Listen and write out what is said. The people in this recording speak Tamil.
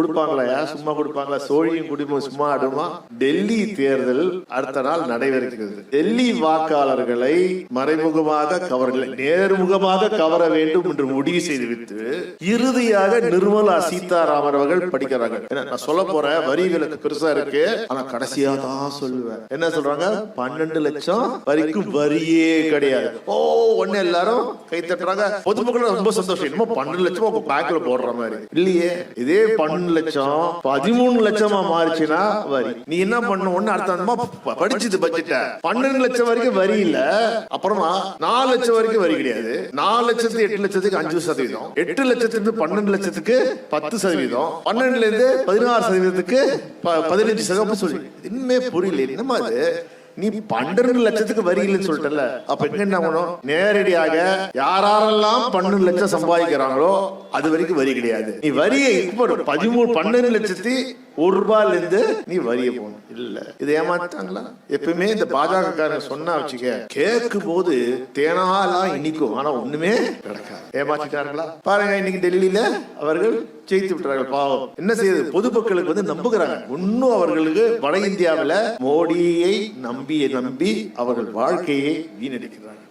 கொடுப்பாங்களா? யார் சும்மா கொடுப்பாங்களா? சோழியும் குடிமும் சும்மா ஆடுமா? டெல்லி தேர்தல் அடுத்த நாள் நடைபெறுகிறது. டெல்லி வாக்காளர்களை மறைமுகமாக கவரல நேர்முகமாக கவர வேண்டும் என்று முடிவு செய்துவிட்டு இறுதியாக நிர்மலா சீதாராமன் அவர்கள் படிக்கிறாங்க. நான் சொல்ல போறேன்? வரி விலக்கு பெருசா இருக்கு. ஆனா கடைசியா தான் சொல்லுவேன். என்ன சொல்றாங்க? பன்னெண்டு லட்சம் வரைக்கும் வரியே கிடையாது. ஓ ஒண்ணு எல்லாரும் கை தட்டுறாங்க. பொதுமக்கள் ரொம்ப சந்தோஷம். பன்னெண்டு லட்சம் உங்க போடுற மாதிரி. இல்லையே. இதே பன்னெண்டு லட்சம் பதிமூணு லட்சமா மாறுச்சுன்னா வரி. நீ என்ன பண்ண ஒண்ணு அர்த்தமா படிச்சது பட்ஜெட்ட பன்னெண்டு லட்சம் வரைக்கும் வரி இல்ல. அப்புறமா நாலு லட்சம் வரைக்கும் வரி கிடையாது. நாலு லட்சத்துக்கு எட்டு லட்சத்துக்கு அஞ்சு சதவீதம். எட்டு லட்சத்துக்கு பன்னெண்டு லட்சத்துக்கு பத்து சதவீதம். பன்னெண்டுல இருந்து பதினாறு சதவீதத்துக்கு பதினஞ்சு சதவீதம் சொல்லி. இன்னுமே புரியல. என்னமா அது நீ பன்னெண்டு லட்சத்துக்கு வரி இல்லைன்னு சொல்லிட்டல அப்ப எங்க என்ன பண்ணும்? நேரடியாக யாரெல்லாம் பன்னெண்டு லட்சம் சம்பாதிக்கிறாங்களோ அது வரைக்கும் வரி கிடையாது. நீ வரியை இப்போ பதிமூணு பன்னெண்டு லட்சத்தி ஒரு ரூபாயில இருந்து நீ வரிய போகணும் இல்ல. இது ஏமாத்தாங்களா எப்பவுமே இந்த பாஜக காரன் சொன்னா வச்சுக்க கேட்கும் போது தேனாலாம் இனிக்கும். ஆனா ஒண்ணுமே நடக்காது. ஏமாத்திட்டாங்களா பாருங்க இன்னைக்கு டெல்லியில அவர்கள் ஜெயித்து விட்டார்கள். பாவம். என்ன செய்யுது? பொதுமக்களுக்கு வந்து நம்புகிறாங்க. இன்னும் அவர்களுக்கு வட இந்தியாவுல மோடியை நம்பி நம்பி அவர்கள் வாழ்க்கையை வீணடிக்கிறாங்க